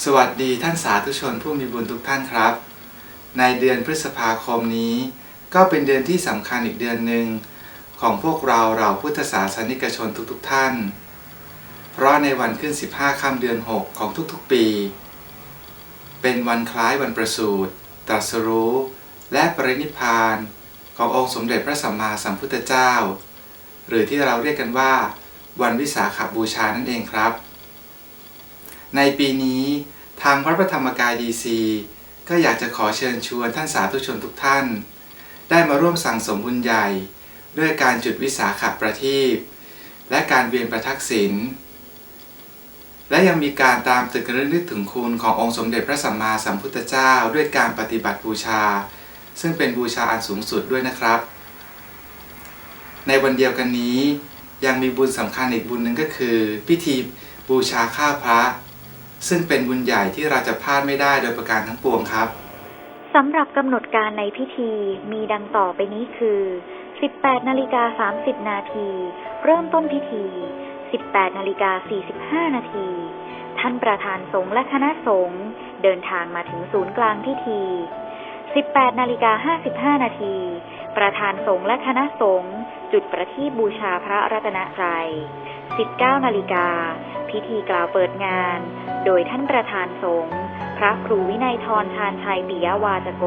สวัสดีท่านสาธุชนผู้มีบุญทุกท่านครับ ในเดือนพฤษภาคมนี้ ก็เป็นเดือนที่สำคัญอีกเดือนหนึ่งของพวกเราเราพุทธศาสนิกชนทุกๆท่าน เพราะในวันขึ้น 15ค่ำเดือน 6 ของทุกๆปี เป็นวันคล้ายวันประสูติตรัสรู้ และปรินิพพานขององค์สมเด็จพระสัมมาสัมพุทธเจ้า หรือที่เราเรียกกันว่า วันวิสาขบูชานั่นเองครับ ในปีนี้ทางวัดพระธรรมกายดีซีก็อยากจะขอเชิญชวนท่านสาธุชนทุกท่าน ได้มาร่วมสั่งสมบุญใหญ่ ด้วยการจุดวิสาขบประทีปและการเวียนประทักษิณและยังมีการตามตึกระลึกถึงคุณขององค์สมเด็จพระสัมมาสัมพุทธเจ้า ด้วยการปฏิบัติบูชา ซึ่งเป็นบูชาอันสูงสุดด้วยนะครับ ในวันเดียวกันนี้ยังมีบุญสำคัญอีกบุญหนึ่งก็คือ พิธีบูชาข้าพระ ซึ่งเป็นบุญใหญ่ที่เราจะพลาดไม่ได้โดยประการทั้งปวงครับสำหรับกำหนดการในพิธีมีดังต่อไปนี้คือ 18นาฬิกา30 นาที เริ่มต้นพิธี 18นาฬิกา45 นาที ท่านประธานสงฆ์และคณะสงฆ์เดินทางมาถึงศูนย์กลางพิธี 18นาฬิกา55 นาที ประธานสงฆ์และคณะสงฆ์จุดประทีปบูชาพระรัตนตรัย19นาฬิกา พิธีกล่าวเปิดงาน โดยท่านประธานสงฆ์พระครูวินัยทรชาญชัยปิยวาจโก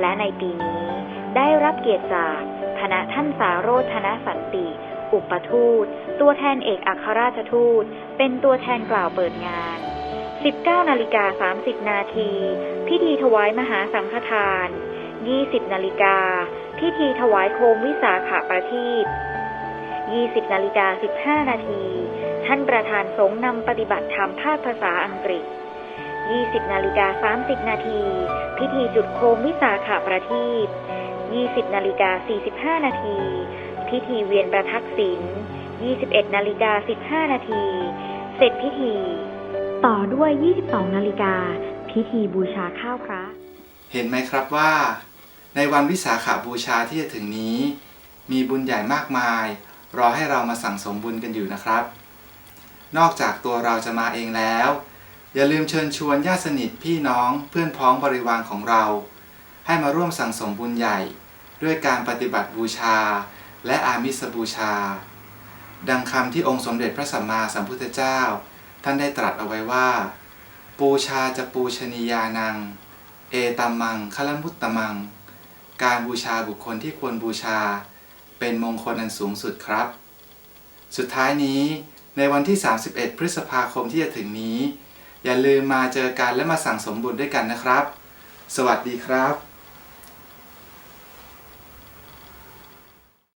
และในปีนี้ได้รับเกียรติจากคณะท่านสาโรธนสันติ อุปทูต ตัวแทนเอกอัครราชทูต เป็นตัวแทนกล่าวเปิดงาน 19นาฬิกา30 นาที พิธีถวายมหาสังฆทาน 20นาฬิกาพิธีถวายโคมวิสาขประทีป 20นาฬิกา15 นาที ท่านประธานสงฆ์นำปฏิบัติธรรมภาคภาษาอังกฤษ 20นาฬิกา30 นาที พิธีจุดโคมวิสาขประทีป20นาฬิกา45 นาที พิธีเวียนประทักษิณ21นาฬิกา15 นาที เสร็จพิธี ต่อด้วย 22นาฬิกา พิธีบูชาข้าวพระ เห็นไหมครับว่า ในวันวิสาขาบูชาที่จะถึงนี้ มีบุญใหญ่มากมาย รอให้เรามาสั่งสมบุญกันอยู่นะครับ นอกจากตัวเราจะมาเองแล้ว อย่าลืมเชิญชวนญาติสนิทพี่น้องเพื่อนพ้องบริวารของเรา ให้มาร่วมสั่งสมบุญใหญ่ ด้วยการปฏิบัติบูชา และอามิสบูชา ดังคำที่องค์สมเด็จพระสัมมาสัมพุทธเจ้า ท่านได้ตรัสเอาไว้ว่า ปูชาจะปูชนียานัง เอตัมมังคลมุตตมัง การบูชาบุคคลที่ควรบูชา เป็นมงคลอันสูงสุดครับ สุดท้ายนี้ในวันที่ 31 พฤษภาคมที่จะถึงนี้ อย่าลืมมาเจอกันและมาสั่งสมบุญด้วยกันนะครับ สวัสดีครับ